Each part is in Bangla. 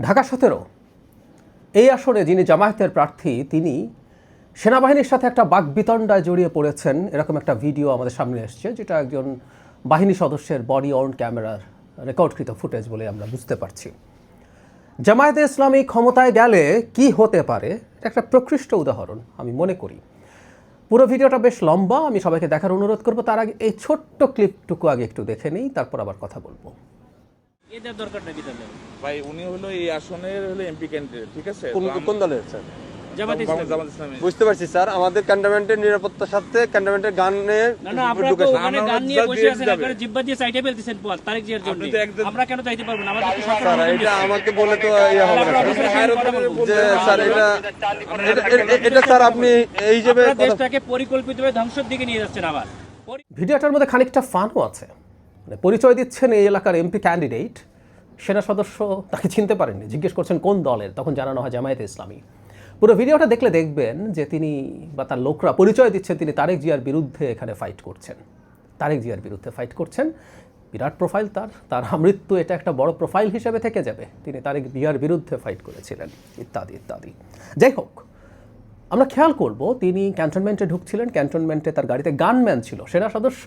ঢাকা সতেরো। এই আসনে যিনি জামায়াতের প্রার্থী, তিনি সেনাবাহিনীর সাথে একটা বাকবিতণ্ডায় জড়িয়ে পড়েছেন। এরকম একটা ভিডিও আমাদের সামনে এসছে, যেটা একজন বাহিনী সদস্যের বডি অন ক্যামেরার রেকর্ডকৃত ফুটেজ বলে আমরা বুঝতে পারছি। জামায়াতে ইসলামী ক্ষমতায় গেলে কি হতে পারে? একটা প্রকৃষ্ট উদাহরণ, আমি মনে করি। পুরো ভিডিওটা বেশ লম্বা, আমি সবাইকে দেখার অনুরোধ করব, তার আগে এই ছোট্ট ক্লিপটুকু আগে একটু দেখে নিই, তারপর আবার কথা বলব। এদের দরকারটা কি তাহলে? ভাই উনি হলো এই আসনের হলো এমপি ক্যান্ডিডেট ঠিক আছে? কোন কোন দলের স্যার? জামাত বাংলাদেশ ইসলামী। জামাত ইসলামী। বুঝতে পারছি স্যার। আমাদের ক্যান্টনমেন্টের নিরাপত্তার সাথে ক্যান্টনমেন্টের গানে না না আপনারা তো ওখানে গান নিয়ে বসে আছেন যাবে। জিব্বা দিয়ে সাইডে ফেলতেছেন পথ তারেক জিয়ার জন্য আপনি তো একদম- আমরা কেন চাইতে পারব না? আমাদের স্যার এটা আমাকে বলে তো ইয়ে হবে না। আমরা স্যার। অফিসের সঙ্গে কথা বলব। যে স্যার এটা এটা- এটা- এটা স্যার আপনি এই হিসেবে দেশটাকে পরিকল্পিতভাবে ধ্বংসের দিকে নিয়ে যাচ্ছেন আবার। ভিডিওটার মধ্যে খানিকটা ফানও আছে। পরিচয় দিচ্ছেন এই এলাকার এমপি ক্যান্ডিডেট সেনা সদস্য তাকে চিনতে পারেননি, জিজ্ঞেস করছেন কোন দলের? তখন জানানো হয় জামায়াতে ইসলামী। পুরো ভিডিওটা দেখলে দেখবেন যে তিনি বা তার লোকরা পরিচয় দিচ্ছেন, তিনি তারেক জিয়ার বিরুদ্ধে এখানে ফাইট করছেন। তারেক জিয়ার বিরুদ্ধে ফাইট করছেন। বিরাট প্রোফাইল তার তার মৃত্যু এটা একটা বড় প্রোফাইল হিসেবে থেকে যাবে। তিনি তারেক জিয়ার বিরুদ্ধে ফাইট করেছিলেন, ইত্যাদি ইত্যাদি। যাই হোক, আমরা খেয়াল করব, তিনি ক্যান্টনমেন্টে ঢুকছিলেন ক্যান্টনমেন্টে তার গাড়িতে গানম্যান ছিল। সেনা সদস্য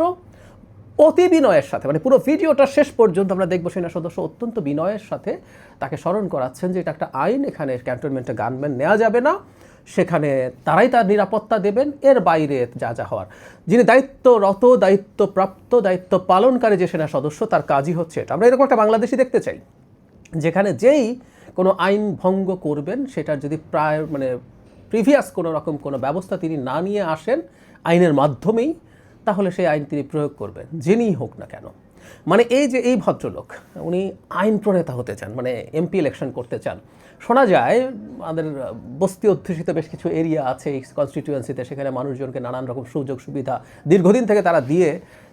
অতি বিনয়ের সাথে মানে পুরো ভিডিওটা শেষ পর্যন্ত আমরা দেখব সেনা সদস্য অত্যন্ত বিনয়ের সাথে তাকে স্মরণ করাচ্ছেন যে এটা একটা আইন, এখানে ক্যান্টনমেন্টে গানম্যান নেওয়া যাবে না, সেখানে তারাই তার নিরাপত্তা দেবেন, এর বাইরে যা যা হওয়ার। যিনি দায়িত্বরত, দায়িত্বপ্রাপ্ত দায়িত্ব পালনকারী যে সেনা সদস্য, তার কাজই হচ্ছে এটা। আমরা এরকম একটা বাংলাদেশি দেখতে চাই, যেখানে যেই কোনো আইন ভঙ্গ করবেন, সেটার যদি প্রায় মানে প্রিভিয়াস কোনো রকম কোনো ব্যবস্থা তিনি না নিয়ে আসেন, আইনের মাধ্যমেই তাহলে সেই আইন তিনি প্রয়োগ করবেন যিনিই হোক না কেন। মানে এই যে এই ভদ্রলোক, উনি আইন প্রণেতা হতে চান মানে এমপি ইলেকশন করতে চান। শোনা যায়, আমাদের বস্তি অধ্যুষিত বেশ কিছু এরিয়া আছে এই কনস্টিটিউয়েন্সিতে সেখানে মানুষজনকে নানান রকম সুযোগ সুবিধা দীর্ঘদিন থেকে তারা দিয়ে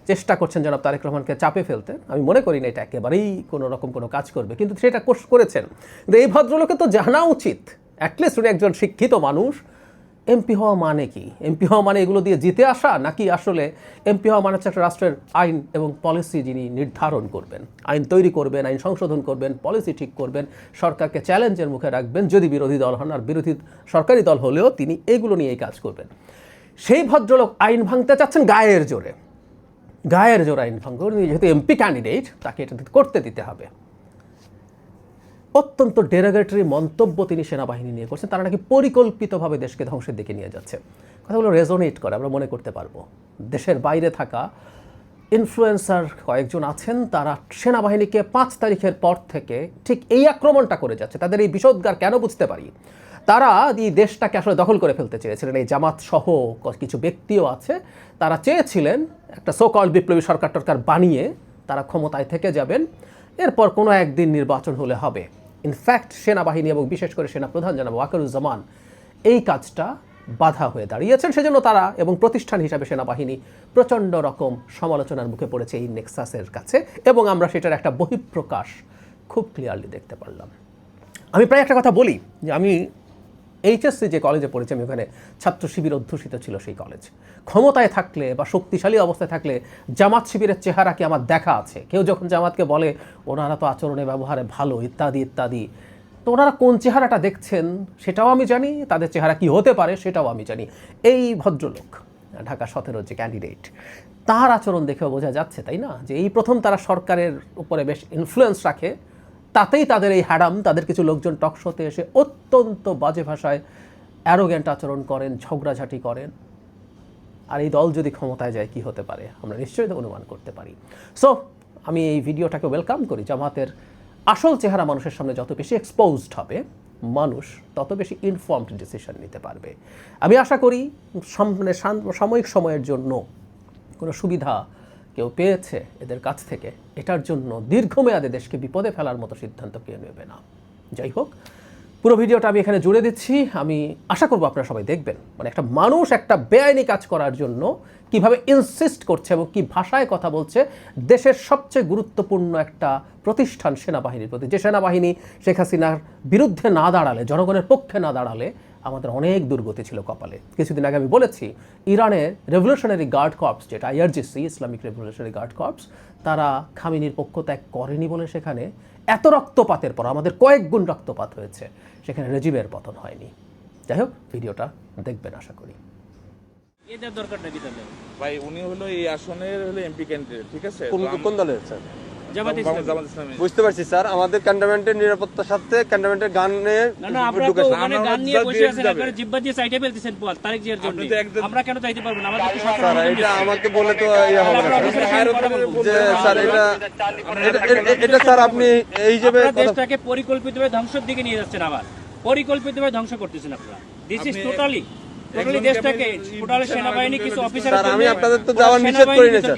চেষ্টা করছেন জনাব তারেক রহমানকে চাপে ফেলতে। আমি মনে করি না এটা একেবারেই কোনো রকম কোনো কাজ করবে, কিন্তু সেটা কোর্স করেছেন। কিন্তু এই ভদ্রলোকে তো জানা উচিত অ্যাটলিস্ট উনি একজন শিক্ষিত মানুষ এমপি হওয়া মানে কি? এমপি হওয়া মানে এগুলো দিয়ে জিতে আসা, নাকি আসলে এমপি হওয়া মানে হচ্ছে একটা রাষ্ট্রের আইন এবং পলিসি যিনি নির্ধারণ করবেন? আইন তৈরি করবেন, আইন সংশোধন করবেন, পলিসি ঠিক করবেন, সরকারকে চ্যালেঞ্জের মুখে রাখবেন, যদি বিরোধী দল হন আর বিরোধী সরকারি দল হলেও তিনি এগুলো নিয়েই কাজ করবেন। সেই ভদ্রলোক আইন ভাঙতে চাচ্ছেন গায়ের জোরে। গায়ের জোর আইন ভঙ্গ যেহেতু এমপি ক্যান্ডিডেট তাকে এটা করতে দিতে হবে। অত্যন্ত ডেরাগেটরি মন্তব্য তিনি সেনাবাহিনী নিয়ে করছেন। তারা নাকি পরিকল্পিতভাবে দেশকে ধ্বংসের দিকে নিয়ে যাচ্ছে। কথাগুলো রেজোনেট করে, আমরা মনে করতে পারব। দেশের বাইরে থাকা ইনফ্লুয়েন্সার কয়েকজন আছেন, তারা সেনাবাহিনীকে পাঁচ তারিখের পর থেকে ঠিক এই আক্রমণটা করে যাচ্ছে। তাদের এই বিষোদ্গার কেন বুঝতে পারি? তারা এই দেশটাকে আসলে দখল করে ফেলতে চেয়েছিলেন। এই জামাত সহ কিছু ব্যক্তিও আছে। তারা চেয়েছিলেন একটা সোকল বিপ্লবী সরকার টরকার বানিয়ে তারা ক্ষমতায় থেকে যাবেন। এরপর কোনো একদিন নির্বাচন হলে হবে। ইনফ্যাক্ট সেনাবাহিনী এবং বিশেষ করে সেনাপ্রধান জানাব ওয়াকারুজ্জামান এই কাজটা বাধা হয়ে দাঁড়িয়েছেন। সেজন্য তারা এবং প্রতিষ্ঠান হিসাবে সেনাবাহিনী প্রচণ্ড রকম সমালোচনার মুখে পড়েছে এই নেক্সাসের কাছে এবং আমরা সেটার একটা বহিঃপ্রকাশ খুব ক্লিয়ারলি দেখতে পারলাম। আমি প্রায় একটা কথা বলি যে আমি এইচএসসি যে কলেজে পড়েছি, আমি ওখানে ছাত্র শিবির অধ্যুষিত ছিল সেই কলেজ ক্ষমতায় থাকলে বা শক্তিশালী অবস্থায় থাকলে জামাত শিবিরের চেহারা কি আমার দেখা আছে? কেউ যখন জামাতকে বলে, ওনারা তো আচরণে, ব্যবহারে ভালো, ইত্যাদি ইত্যাদি, তো ওনারা কোন চেহারাটা দেখছেন সেটাও আমি জানি, তাদের চেহারা কি হতে পারে সেটাও আমি জানি। এই ভদ্রলোক, ঢাকা সতেরো যে ক্যান্ডিডেট তার আচরণ দেখেও বোঝা যাচ্ছে, তাই না? যে এই প্রথম তারা সরকারের উপরে বেশ ইনফ্লুয়েন্স রাখে তাতেই তাদের এই হ্যাডাম তাদের কিছু লোকজন টকশোতে এসে অত্যন্ত বাজে ভাষায় অ্যারোগ্যান্ট আচরণ করেন, ঝগড়াঝাটি করেন। আর এই দল যদি ক্ষমতায় যায়, কি হতে পারে? আমরা নিশ্চয়ই অনুমান করতে পারি। সো আমি এই ভিডিওটাকে ওয়েলকাম করি। জামাতের আসল চেহারা মানুষের সামনে যত বেশি এক্সপোজড হবে, মানুষ তত বেশি ইনফর্মড ডিসিশন নিতে পারবে। আমি আশা করি সাম- মানে সাম- সাময়িক সময়ের জন্য কোনো সুবিধা কেউ পেয়েছে এদের কাছ থেকে, এটার জন্য দীর্ঘমেয়াদে দেশকে বিপদে ফেলার মতো সিদ্ধান্ত কেউ নেবে না। যাই হোক, পুরো ভিডিওটা আমি এখানে জুড়ে দিচ্ছি। আমি আশা করব আপনারা সবাই দেখবেন। মানে একটা মানুষ একটা বেআইনি কাজ করার জন্য কীভাবে ইনসিস্ট করছে এবং কি ভাষায় কথা বলছে, দেশের সবচেয়ে গুরুত্বপূর্ণ একটা প্রতিষ্ঠান সেনাবাহিনীর প্রতি। যে সেনাবাহিনী শেখ হাসিনার বিরুদ্ধে না দাঁড়ালে, জনগণের পক্ষে না দাঁড়ালে আমাদের অনেক দুর্গতি ছিল কপালে। কিছুদিন আগে আমি বলেছি ইরানের রেভলিউশনারি গার্ড কর্পস যেটা IRGC Islamic revolutionary guard corps তারা খামিনির পক্ষ ত্যাগ করেনি বলে সেখানে এত রক্তপাতের পর আমাদের কয়েক গুণ রক্তপাত হয়েছে সেখানে রেজিমের পতন হয়নি। যাই হোক ভিডিওটা দেখবেন আশা করি। ভাই উনি হলো এই আসনের হলো এমপি ক্যান্ডিডেট ঠিক আছে? কোন কোন দলের স্যার? বুঝতে পারছি স্যার। আমাদের ক্যান্টনমেন্টের নিরাপত্তার সাথে ক্যান্টনমেন্টের গানে না না আপনারা তো ঢুকেছে। ওখানে আমরা গান নিয়ে বসে আছেন আপনারা জিব্বা দিয়ে সাইডে ফেলতেছেন পোয়াল তারেক জিয়ার জন্য। আপনি তো আমরা কেন চাইতে পারব না? আমাদের স্যার এটা আমাকে বলে তো ইয়ে হবে না। যে স্যার। এটা স্যার আপনি এই কথা দেশটাকে পরিকল্পিতভাবে ধ্বংসের দিকে নিয়ে যাচ্ছেন আবার। পরিকল্পিতভাবে ধ্বংস করতেছেন আপনারা। দিস ইজ টোটালি টোটালি দেশটাকে সেনাবাহিনী কিছু অফিসার আমি আপনাদের তো যাওয়ার নিষেধ করি না, স্যার।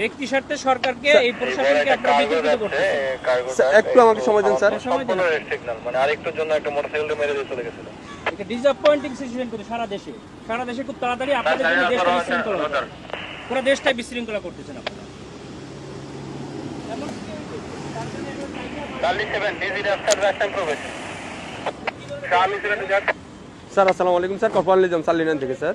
ব্যক্তি স্বার্থে সরকারকে এই প্রশাসনকে আপনারা বিতর্কিত একটু আমাকে সময় দেন স্যার। সময় দেন মানে আরেকটুর জন্য একটা মোটরসাইকেল মেরে দিয়ে চলে গেছিল। এটা ডিসঅ্যাপয়েন্টিং সিচুয়েশন কিন্তু সারা দেশে। সারা দেশে খুব তাড়াতাড়ি আপনাদের জন্য দেশটা বিশৃঙ্খলা পুরো দেশটাই বিশৃঙ্খলা করতেছেন আপনারা। স্যার আসসালামু আলাইকুম স্যার। কপাল নিজাম থেকে স্যার।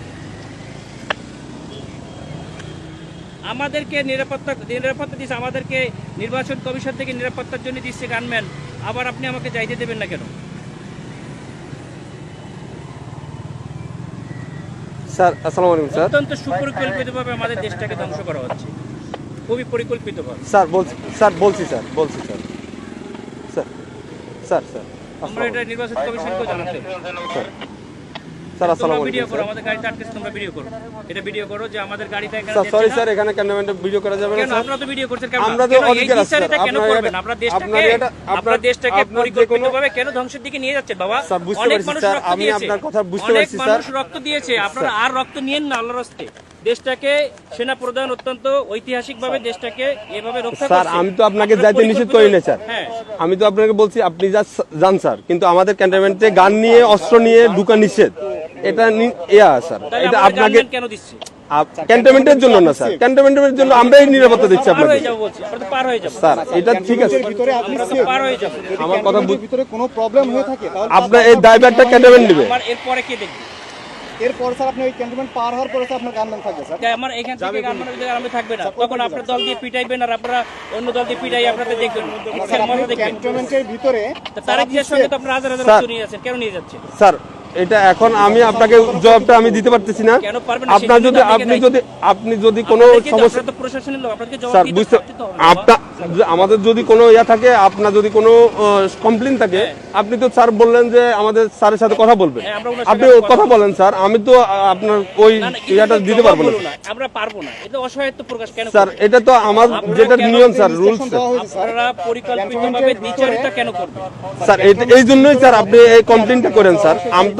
আমাদেরকে নিরাপত্তা নিরাপত্তা দিচ্ছে আমাদেরকে নির্বাচন কমিশন থেকে নিরাপত্তার জন্য দিচ্ছে গানম্যান আবার আপনি আমাকে যাইতে দেবেন না কেন? স্যার আসসালামু আলাইকুম স্যার। অত্যন্ত সুপরিকল্পিতভাবে আমাদের দেশটাকে ধ্বংস করা হচ্ছে। খুবই পরিকল্পিতভাবে। স্যার বলছি স্যার বলছি স্যার বলছি স্যার। স্যার স্যার স্যার আমরা এটা নির্বাচন কমিশনকেও জানাতে স্যার তোমরা আসসালামু ভিডিও আলাইকুম। করো আমাদের গাড়িতে আটকেছে তোমরা ভিডিও করো। এটা ভিডিও করো যে আমাদের গাড়িতে এখানে স্যার সরি স্যার এখানে ক্যান্টনমেন্টে ভিডিও করা যাবে না কেন স্যার? আপনারা তো ভিডিও করছেন কেন? আমরা তো অধিকার আছে, স্যার। কেন করবেন? আপনারা দেশটাকে আপনারা দেশটাকে আপনার যে কোনো- পরিকল্পিতভাবে কেন ধ্বংসের দিকে নিয়ে যাচ্ছেন বাবা? স্যার, বুঝতে পারছি, স্যার। আমি আপনার কথা বুঝতে পারছি, স্যার। মানুষ রক্ত দিয়েছে। আপনারা আর রক্ত নিয়েন না আল্লাহর রাস্তে দেশটাকে সেনা প্রধান অত্যন্ত ঐতিহাসিকভাবে দেশটাকে এভাবে রক্ষা স্যার আমি তো আপনাকে যাইতে নিষেধ করি না স্যার। হ্যাঁ। আমি তো আপনাকে বলছি আপনি যা যান স্যার। কিন্তু আমাদের ক্যান্টনমেন্টে গান নিয়ে অস্ত্র নিয়ে ঢুকা নিষেধ। এটা ইয়া স্যার এটা আপনাকে কেন দিচ্ছে? ক্যান্টনমেন্টের জন্য না স্যার। ক্যান্টনমেন্টের জন্য আমরাই নিরাপত্তা দিচ্ছি আপনাকে হয়ে যাব বলছি আমরা তো পার হয়ে যাব। স্যার এটা ঠিক আছে। ভিতরে আপনি আমরা তো safe। পার হয়ে যাব। আমার কথা ভিতরে কোনো প্রবলেম হয়ে থাকে আপনার এই দায়ভারটা ক্যান্টনমেন্ট নেবে। এরপরে কে দেখবে? এরপর স্যার আপনি ওই ক্যান্টনমেন্ট পার হওয়ার পরে আপনার গানম্যান থাকবে স্যার। আমার এখান থেকে গানমানের জায়গায় আমি থাকবে না। তখন আপনার দল দিয়ে পিটাইবেন আর আপনারা অন্য দল দিয়ে পিটাই আপনাদের দেখবেন। ক্যান্টনমেন্টের ভিতরে তা তারেক সঙ্গে তো আপনারা হাজার হাজার নিয়ে যাচ্ছেন। কেন নিয়ে যাচ্ছেন? স্যার এটা এখন আমি আপনাকে জবাবটা আমি দিতে পারতেছি না? আপনার যদি আপনি যদি আপনি যদি কোনো সমস্যা আপনারা তো প্রশাসনের লোক আপনাদেরকে জবাব স্যার বুঝতে। আপনার আমাদের যদি কোনো ইয়া থাকে আপনার যদি কোনো কমপ্লেন থাকে আপনি তো স্যার বললেন যে আমাদের স্যারের সাথে কথা বলবেন। হ্যাঁ, আপনি কথা বলেন স্যার। আমি তো আপনার ওই ইয়াটা দিতে পারব না। আমরা পারব না। এটা অসহায়ত্ব প্রকাশ কেন স্যার এটা তো আমার যেটা নিয়ম স্যার রুলস। আপনারা পরিকল্পিতভাবে দ্বিচারিতা কেন করবেন? স্যার এই জন্যই স্যার আপনি এই কমপ্লেনটা করেন স্যার। আমি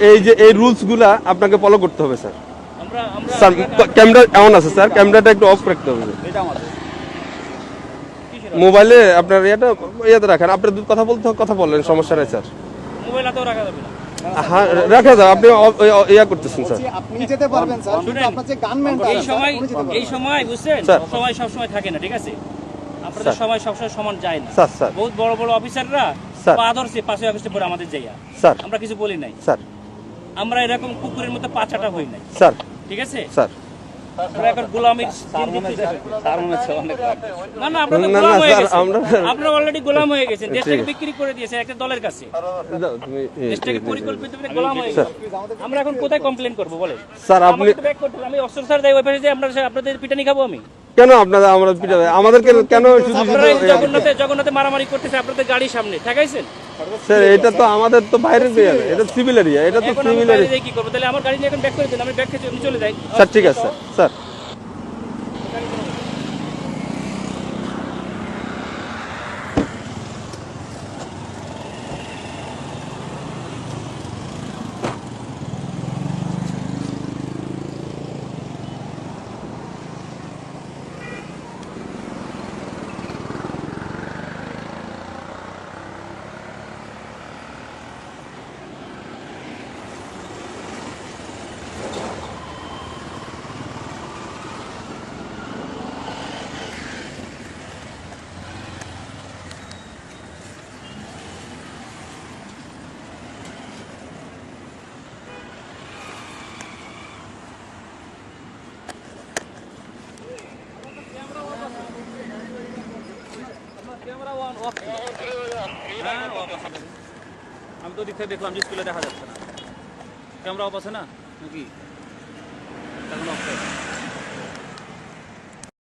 এই যে এই রুলসগুলা আপনাকে ফলো করতে হবে স্যার। স্যার ক্যামেরা এমন আছে স্যার ক্যামেরাটা একটু অফ রাখতে হবে। মোবাইলে আপনার ইয়েটা ইয়েতে রাখেন আপনি দু- কথা বলতে কথা বললেন সমস্যা নাই স্যার। মোবাইল রাখা যাবে না। হ্যাঁ রাখা যায় আপনি ইয়া- ইয়া করতেছেন স্যার। আপনি যেতে পারবেন স্যার আপনার যে গানম্যান এই সময় এই সময় বুঝছেন? স্যার। সময় সব সময় থাকে না ঠিক আছে? আপনাদের সময় সবসময় সমান যায় না। Sir sir. বহুত বড় বড় অফিসাররা স্যার। পা ধরছে পাঁচই আগস্টে পরে আমাদের জায়গা স্যার। আমরা কিছু বলি নাই। স্যার। আমরা এরকম কুকুরের মতো পাচাটা হই নাই স্যার ঠিক আছে স্যার আমরা আমরা গোলাম হয়ে স্যার, গেছি আমরা- আপনারা অলরেডি গোলাম হয়ে গেছেন দেশটাকে বিক্রি করে দিয়েছে একটা দলের কাছে দেশটাকে পরিকল্পিত গোলাম হয়ে গেছে আমরা এখন কোথায় কমপ্লেন করব বলে স্যার আপনি। আমি অস্ত্র স্যার দেয় ওই পাশে যে আপনার আপনাদের পিটানি খাব আমি কেন আপনারা আমরা পিটাবে আমাদেরকে কেন শুধু জগন্নাথে জগন্নাথে মারামারি করতেছে আপনাদের গাড়ির সামনে ঠেকাইছেন স্যার এটা তো আমাদের তো বাইরের এরিয়া এটা সিভিল এরিয়া এটা তো সিভিল এরিয়া কি করব? তাহলে আমার গাড়ি নিয়ে এখন ব্যাক করে দিন আমি ব্যাক খেয়ে চলে যাই। স্যার ঠিক আছে স্যার স্যার। আমি তো দিক দেখলাম যে স্কুলে দেখা যাচ্ছে না। ক্যামেরা অফ আছে না? নাকি? এখন অফ